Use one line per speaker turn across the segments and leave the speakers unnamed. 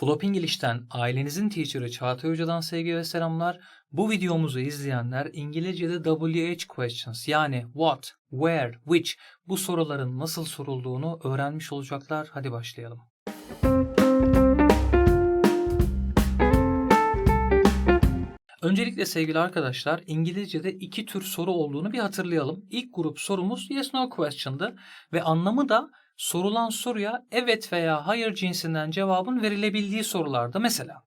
Flop English'ten ailenizin teacher'ı Çağatay Hoca'dan sevgi ve selamlar. Bu videomuzu izleyenler İngilizce'de WH questions yani what, where, which bu soruların nasıl sorulduğunu öğrenmiş olacaklar. Hadi başlayalım. Öncelikle sevgili arkadaşlar İngilizce'de iki tür soru olduğunu bir hatırlayalım. İlk grup sorumuz yes no question'dı ve anlamı da sorulan soruya evet veya hayır cinsinden cevabın verilebildiği sorulardı. Mesela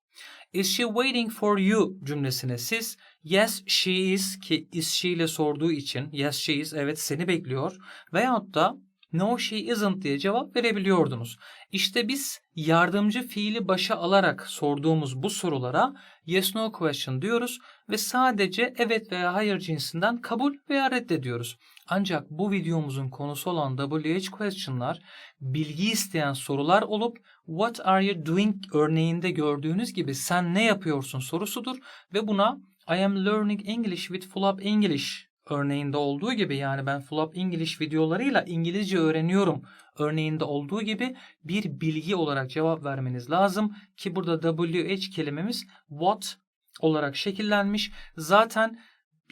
Is she waiting for you cümlesine siz yes she is ki is she ile sorduğu için yes she is evet seni bekliyor veyahut da no she isn't diye cevap verebiliyordunuz. İşte biz yardımcı fiili başa alarak sorduğumuz bu sorulara yes no question diyoruz ve sadece evet veya hayır cinsinden kabul veya reddediyoruz. Ancak bu videomuzun konusu olan WH question'lar bilgi isteyen sorular olup what are you doing örneğinde gördüğünüz gibi sen ne yapıyorsun sorusudur ve buna I am learning English with Flop English örneğinde olduğu gibi yani ben Flop English videolarıyla İngilizce öğreniyorum örneğinde olduğu gibi bir bilgi olarak cevap vermeniz lazım ki burada WH kelimemiz what olarak şekillenmiş. Zaten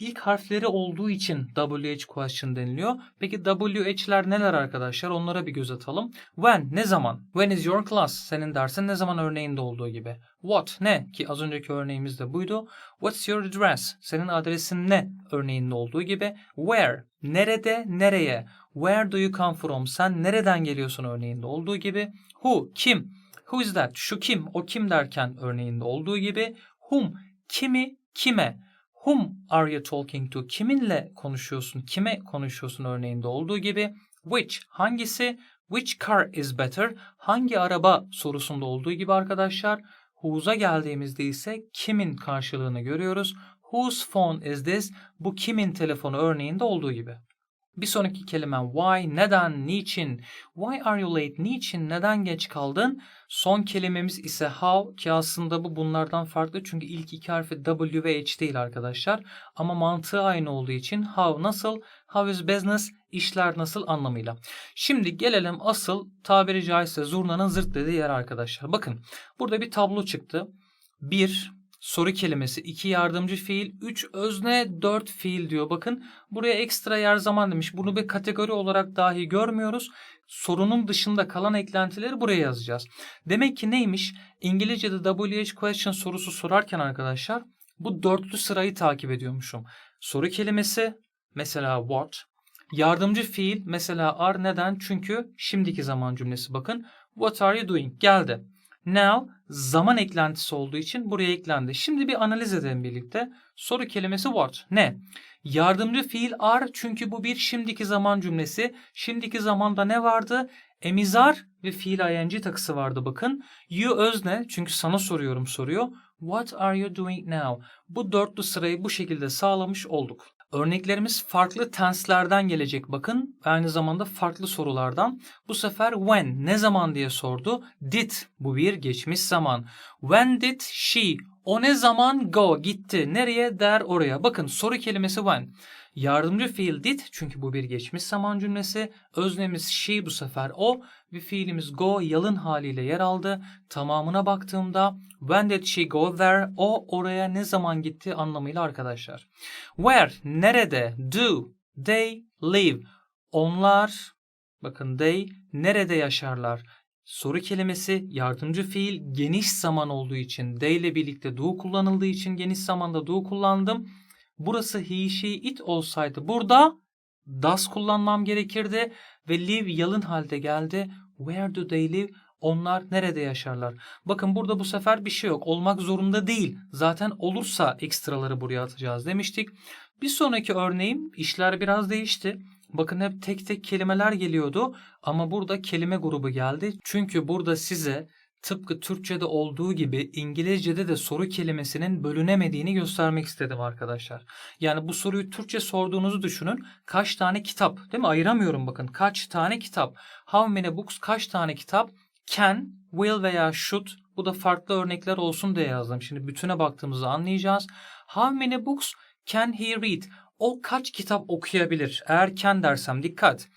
ilk harfleri olduğu için WH question deniliyor. Peki WH'ler neler arkadaşlar? Onlara bir göz atalım. When ne zaman? When is your class? Senin dersin ne zaman örneğinde olduğu gibi. What ne? Ki az önceki örneğimiz de buydu. What's your address? Senin adresin ne? Örneğinde olduğu gibi. Where? Nerede? Nereye? Where do you come from? Sen nereden geliyorsun örneğinde olduğu gibi. Who? Kim? Who is that? Şu kim? O kim derken örneğinde olduğu gibi. Whom? Kimi? Kime? Whom are you talking to? Kiminle konuşuyorsun? Kime konuşuyorsun örneğinde olduğu gibi. Which hangisi? Which car is better? Hangi araba sorusunda olduğu gibi arkadaşlar. Whose'a geldiğimizde ise kimin karşılığını görüyoruz. Whose phone is this? Bu kimin telefonu örneğinde olduğu gibi. Bir sonraki kelimem why, neden, niçin. Why are you late? Niçin, neden geç kaldın? Son kelimemiz ise how ki aslında bu bunlardan farklı çünkü ilk iki harfi W ve H değil arkadaşlar. Ama mantığı aynı olduğu için how nasıl, how is business, işler nasıl anlamıyla. Şimdi gelelim asıl tabiri caizse zurnanın zırt dediği yer arkadaşlar. Bakın burada bir tablo çıktı. Bir, soru kelimesi, iki yardımcı fiil, üç özne, dört fiil diyor. Bakın buraya ekstra yer zaman demiş. Bunu bir kategori olarak dahi görmüyoruz. Sorunun dışında kalan eklentileri buraya yazacağız. Demek ki neymiş? İngilizce'de WH question sorusu sorarken arkadaşlar bu dörtlü sırayı takip ediyormuşum. Soru kelimesi mesela what, Yardımcı fiil mesela are neden? Çünkü şimdiki zaman cümlesi bakın. What are you doing? Geldi. Now zaman eklentisi olduğu için buraya eklendi. Şimdi bir analiz edelim birlikte. Soru kelimesi what? Ne? Yardımcı fiil are çünkü bu bir şimdiki zaman cümlesi. Şimdiki zamanda ne vardı? Emizar ve fiil ing takısı vardı bakın. You özne çünkü sana soruyorum soruyor. What are you doing now? Bu dörtlü sırayı bu şekilde sağlamış olduk. Örneklerimiz farklı tense'lerden gelecek bakın. Aynı zamanda farklı sorulardan. Bu sefer when ne zaman diye sordu. Did bu bir geçmiş zaman. When did she o ne zaman go gitti. Nereye der oraya. Bakın soru kelimesi when. Yardımcı fiil did çünkü bu bir geçmiş zaman cümlesi. Öznemiz she bu sefer o ve fiilimiz go yalın haliyle yer aldı. Tamamına baktığımda when did she go there o oraya ne zaman gitti anlamıyla arkadaşlar. Where nerede do they live onlar bakın they nerede yaşarlar soru kelimesi yardımcı fiil geniş zaman olduğu için they ile birlikte do kullanıldığı için geniş zamanda do kullandım. Burası he, she, it olsaydı burada does kullanmam gerekirdi ve live yalın halde geldi. Where do they live? Onlar nerede yaşarlar? Bakın burada bu sefer bir şey yok. Olmak zorunda değil. Zaten olursa ekstraları buraya atacağız demiştik. Bir sonraki örneğim işler biraz değişti. Bakın hep tek tek kelimeler geliyordu ama burada kelime grubu geldi. Çünkü burada size tıpkı Türkçe'de olduğu gibi İngilizce'de de soru kelimesinin bölünemediğini göstermek istedim arkadaşlar. Yani bu soruyu Türkçe sorduğunuzu düşünün. Kaç tane kitap değil mi? Ayıramıyorum bakın. Kaç tane kitap? How many books? Kaç tane kitap? Can, will veya should. Bu da farklı örnekler olsun diye yazdım. Şimdi bütüne baktığımızda anlayacağız. How many books can he read? O kaç kitap okuyabilir? Eğer can dersem dikkat.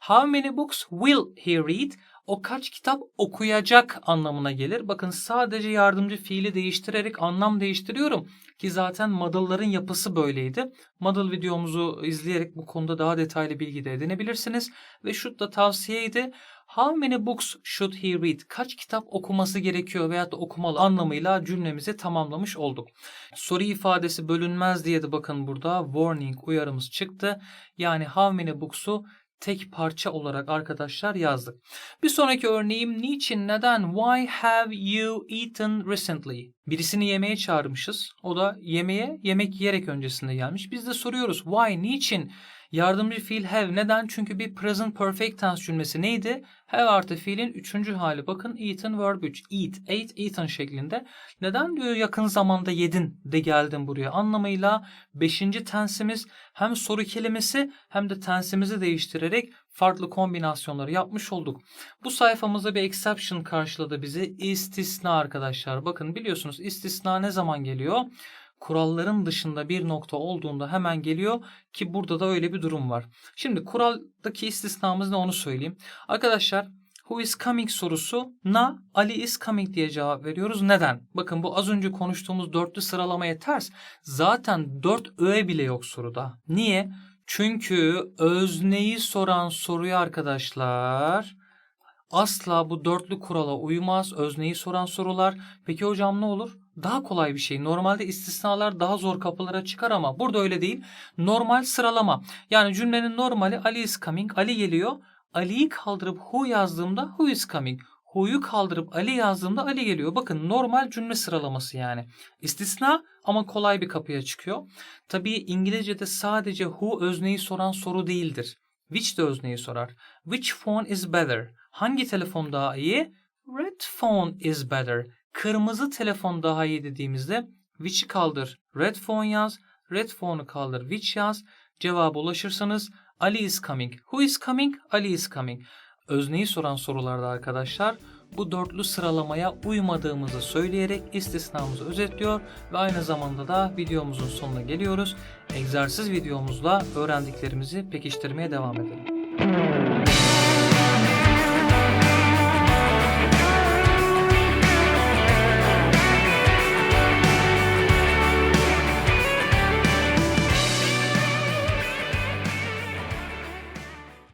How many books will he read? O kaç kitap okuyacak anlamına gelir. Bakın sadece yardımcı fiili değiştirerek anlam değiştiriyorum ki zaten model'ların yapısı böyleydi. Model videomuzu izleyerek bu konuda daha detaylı bilgi de edinebilirsiniz ve şu da tavsiyeydi. How many books should he read? Kaç kitap okuması gerekiyor veya da okumalı anlamıyla cümlemizi tamamlamış olduk. Soru ifadesi bölünmez diye de bakın burada warning uyarımız çıktı. Yani how many books'u tek parça olarak arkadaşlar yazdık. Bir sonraki örneğim niçin, neden, why have you eaten recently? Birisini yemeğe çağırmışız. O da yemeğe yemek yiyerek öncesinde gelmiş. Biz de soruyoruz why, niçin? Yardımcı fiil have. Neden? Çünkü bir present perfect tense cümlesi neydi? Have artı fiilin üçüncü hali. Bakın eaten verb 3. Eat, ate, eaten şeklinde. Neden diyor yakın zamanda yedin de geldin buraya anlamıyla. Beşinci tensimiz hem soru kelimesi hem de tensimizi değiştirerek farklı kombinasyonları yapmış olduk. Bu sayfamızda bir exception karşıladı bizi. İstisna arkadaşlar. Bakın biliyorsunuz istisna ne zaman geliyor? Kuralların dışında bir nokta olduğunda hemen geliyor ki burada da öyle bir durum var. Şimdi kuraldaki istisnamız ne onu söyleyeyim. Arkadaşlar who is coming sorusu na Ali is coming diye cevap veriyoruz. Neden? Bakın bu az önce konuştuğumuz dörtlü sıralamaya ters. Zaten dört öğe bile yok soruda. Niye? Çünkü özneyi soran soruyu arkadaşlar asla bu dörtlü kurala uymaz. Özneyi soran sorular. Peki hocam ne olur? Daha kolay bir şey. Normalde istisnalar daha zor kapılara çıkar ama burada öyle değil. Normal sıralama. Yani cümlenin normali Ali is coming. Ali geliyor. Ali'yi kaldırıp who yazdığımda who is coming. Who'yu kaldırıp Ali yazdığımda Ali geliyor. Bakın normal cümle sıralaması yani. İstisna ama kolay bir kapıya çıkıyor. Tabii İngilizce'de sadece who özneyi soran soru değildir. Which de özneyi sorar. Which phone is better? Hangi telefon daha iyi? Red phone is better. Kırmızı telefon daha iyi dediğimizde which'i kaldır, red phone yaz, red phone'u kaldır, which yaz. Cevaba ulaşırsanız Ali is coming. Who is coming? Ali is coming. Özneyi soran sorularda arkadaşlar bu dörtlü sıralamaya uymadığımızı söyleyerek istisnamızı özetliyor ve aynı zamanda da videomuzun sonuna geliyoruz. Egzersiz videomuzla öğrendiklerimizi pekiştirmeye devam edelim.